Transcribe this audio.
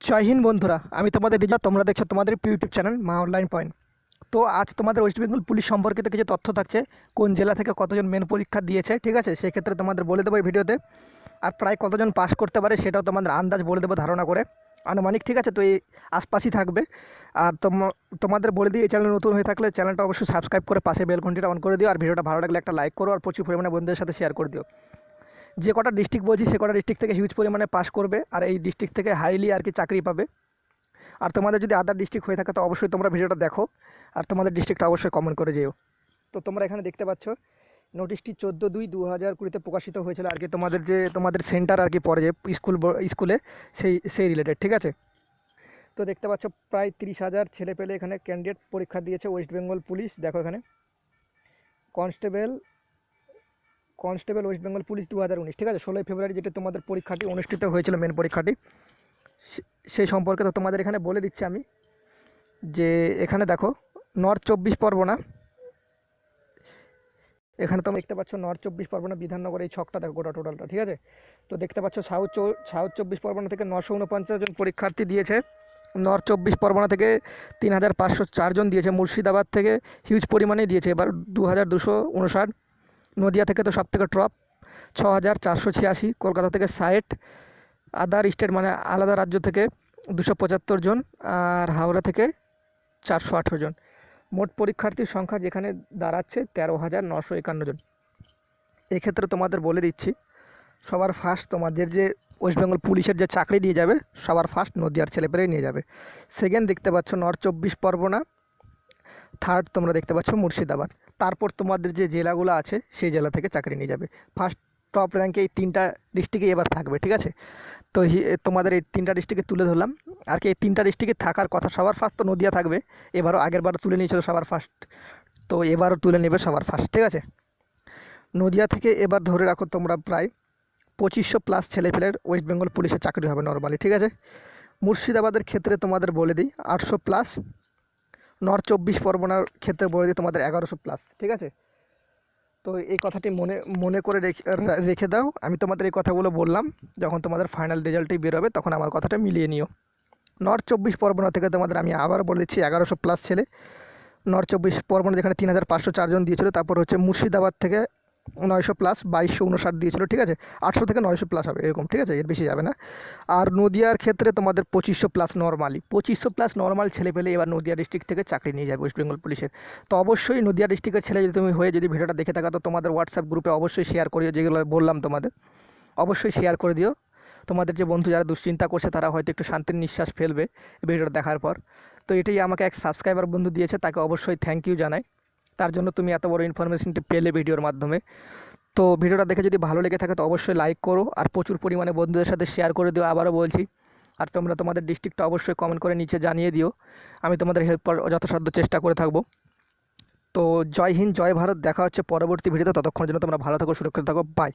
জয় হিন্দ বন্ধুরা, আমি তোমাদের রিজা তোমরা দেখছ তোমাদের ইউটিউব চ্যানেল মা অনলাইন পয়েন্ট তো আজ তোমাদের ওয়েস্ট বেঙ্গল পুলিশ সম্পর্কিত কিছু তথ্য থাকছে, কোন জেলা থেকে কতজন মেন পরীক্ষা দিয়েছে, ঠিক আছে? সেক্ষেত্রে তোমাদের বলে দেবো এই ভিডিওতে। আর প্রায় কতজন পাস করতে পারে সেটাও তোমাদের আন্দাজ বলে দেবো ধারণা করে। আনুমানিক, ঠিক আছে? তো এই আশপাশই থাকবে। আর তোম- তোমাদের বলে দিই, এই চ্যানেল নতুন হয়ে থাকলে চ্যানেলটা অবশ্যই সাবস্ক্রাইব করে পাশে বেল ঘন্টিটা অন করে দিও। আর ভিডিওটা ভালো লাগলে একটা লাইক করো, আর প্রচুর পরিমাণে বন্ধুদের সাথে শেয়ার করে দিও। যে কটা ডিস্ট্রিক্ট বলছি, সে কটা ডিস্ট্রিক্ট থেকে হিউজ পরিমাণে পাস করবে আর এই ডিস্ট্রিক্ট থেকে হাইলি আর কি চাকরি পাবে। আর তোমাদের যদি আদার ডিস্ট্রিক্ট হয়ে থাকে, তো অবশ্যই তোমরা ভিডিওটা দেখো আর তোমাদের ডিস্ট্রিক্টটা অবশ্যই কমেন্ট করে যেও। তো তোমরা এখানে দেখতে পাচ্ছ নোটিশটি চোদ্দ দুই দু হাজার কুড়িতে প্রকাশিত হয়েছিল আর কি তোমাদের যে, তোমাদের সেন্টার আর কি পড়ে যে স্কুল স্কুলে সেই সেই রিলেটেড ঠিক আছে? তো দেখতে পাচ্ছ, প্রায় তিরিশ হাজার ছেলে পেলে এখানে ক্যান্ডিডেট পরীক্ষা দিয়েছে ওয়েস্ট বেঙ্গল পুলিশ দেখো এখানে। Constable constable west Bengal police দু হাজার উনিশ, ঠিক আছে? ষোলোই ফেব্রুয়ারি যেটা তোমাদের পরীক্ষাটি অনুষ্ঠিত হয়েছিল মেন পরীক্ষাটি সেই সম্পর্কে তো তোমাদের এখানে বলে দিচ্ছি আমি, যে এখানে দেখো নর্থ চব্বিশ পরগনা, এখানে তোমরা দেখতে পাচ্ছ নর্থ চব্বিশ পরগনা, বিধাননগর, এই ছকটা দেখো গোটা টোটালটা ঠিক আছে? তো দেখতে পাচ্ছ সাউথ সাউথ চব্বিশ পরগনা থেকে নশো উনপঞ্চাশ জন পরীক্ষার্থী দিয়েছে নর্থ চব্বিশ পরগনা থেকে তিন হাজার পাঁচশো চারজন দিয়েছে, মুর্শিদাবাদ থেকে হিউজ পরিমাণে দিয়েছে, এবার দু হাজার দুশো উনষাট নদিয়া থেকে তো সব থেকে টপ ছ হাজার চারশো ছিয়াশি, কলকাতা থেকে ষাট আদার স্টেট মানে আলাদা রাজ্য থেকে দুশো পঁচাত্তর জন আর হাওড়া থেকে চারশো আঠেরো জন। মোট পরীক্ষার্থীর সংখ্যা যেখানে দাঁড়াচ্ছে তেরো হাজার নশো একান্ন জন। এক্ষেত্রে তোমাদের বলে দিচ্ছি, সবার ফার্স্ট তোমাদের যে ওয়েস্ট বেঙ্গল পুলিশের যে চাকরি নিয়ে যাবে, সবার ফার্স্ট নদিয়ার ছেলেপেলেই নিয়ে যাবে। সেকেন্ড দেখতে পাচ্ছ নর্থ চব্বিশ পরগনা থার্ড তোমরা দেখতে পাচ্ছ মুর্শিদাবাদ। তারপর তোমাদের যে জেলাগুলো আছে, সেই জেলা থেকে চাকরি নিয়ে যাবে। ফার্স্ট টপ র্যাঙ্কে এই তিনটা ডিস্ট্রিক্টে এবার থাকবে, ঠিক আছে? তো তোমাদের এই তিনটা ডিস্ট্রিক্টে তুলে ধরলাম। আর কি এই তিনটা ডিস্ট্রিক্টে থাকার কথা, সবার ফার্স্ট তো নদিয়া থাকবে, এবারও আগের বারও তুলে নিয়েছিল সবার ফার্স্ট তো এবারও তুলে নেবে সবার ফার্স্ট ঠিক আছে? নদিয়া থেকে এবার ধরে রাখো তোমরা প্রায় পঁচিশশো প্লাস ছেলেপেলের ওয়েস্ট বেঙ্গল পুলিশের চাকরি হবে নর্মালি ঠিক আছে? মুর্শিদাবাদের ক্ষেত্রে তোমাদের বলে দিই, আটশো প্লাস নর্থ চব্বিশ পরগনার ক্ষেত্রে বলে দিই তোমাদের এগারোশো প্লাস ঠিক আছে? তো এই কথাটি মনে মনে করে রেখে রেখে দাও। আমি তোমাদের এই কথাগুলো বললাম, যখন তোমাদের ফাইনাল রেজাল্টটি বেরোবে, তখন আমার কথাটা মিলিয়ে নিও। নর্থ চব্বিশ পরগনা থেকে তোমাদের আমি আবার বলে দিচ্ছি এগারোশো প্লাস ছেলে। নর্থ চব্বিশ পরগনা যেখানে তিন হাজার পাঁচশো চারজন দিয়েছিলো, তারপর হচ্ছে মুর্শিদাবাদ থেকে নয়শো প্লাস বাইশশো উনষাট দিয়েছিল, ঠিক আছে? আটশো থেকে নয়শো প্লাস হবে, এরকম, ঠিক আছে? এর বেশি যাবে না। আর নদিয়ার ক্ষেত্রে তোমাদের পঁচিশশো প্লাস নর্মালি পঁচিশশো প্লাস নর্মাল ছেলে পেলে এবার নদিয়া ডিস্ট্রিক্ট থেকে চাকরি নিয়ে যাবে ওয়েস্ট বেঙ্গল পুলিশের তো অবশ্যই নদিয়া ডিস্ট্রিক্টের ছেলে যদি তুমি হয়ে যদি ভিডিওটা দেখে থাকো, তো তোমাদের হোয়াটসঅ্যাপ গ্রুপে অবশ্যই শেয়ার করিও, যেগুলো বললাম তোমাদের। অবশ্যই শেয়ার করে দিও। তোমাদের যে বন্ধু যারা দুশ্চিন্তা করছে, তারা হয়তো একটু শান্তির নিঃশ্বাস ফেলবে ভিডিওটা দেখার পর। তো এটাই আমাকে এক সাবস্ক্রাইবার বন্ধু দিয়েছে, তাকে অবশ্যই থ্যাংক ইউ জানাই। তার জন্য তুমি এত বড় ইনফরমেশনটি পেলে ভিডিওর মাধ্যমে। তো ভিডিওটা দেখে যদি ভালো লেগে থাকে, তো অবশ্যই লাইক করো আর প্রচুর পরিমাণে বন্ধুদের সাথে শেয়ার করে দিও আবারও বলছি। আর তোমরা তোমাদের ডিস্ট্রিক্টটা অবশ্যই কমেন্ট করে নিচে জানিয়ে দিও। আমি তোমাদের হেল্প করার যথাসাধ্য চেষ্টা করে থাকব। তো জয় হিন্দ, জয় ভারত, দেখা হচ্ছে পরবর্তী ভিডিওতে। ততক্ষণ জন্য তোমরা ভালো থাকো, সুরক্ষিত থাকো। বাই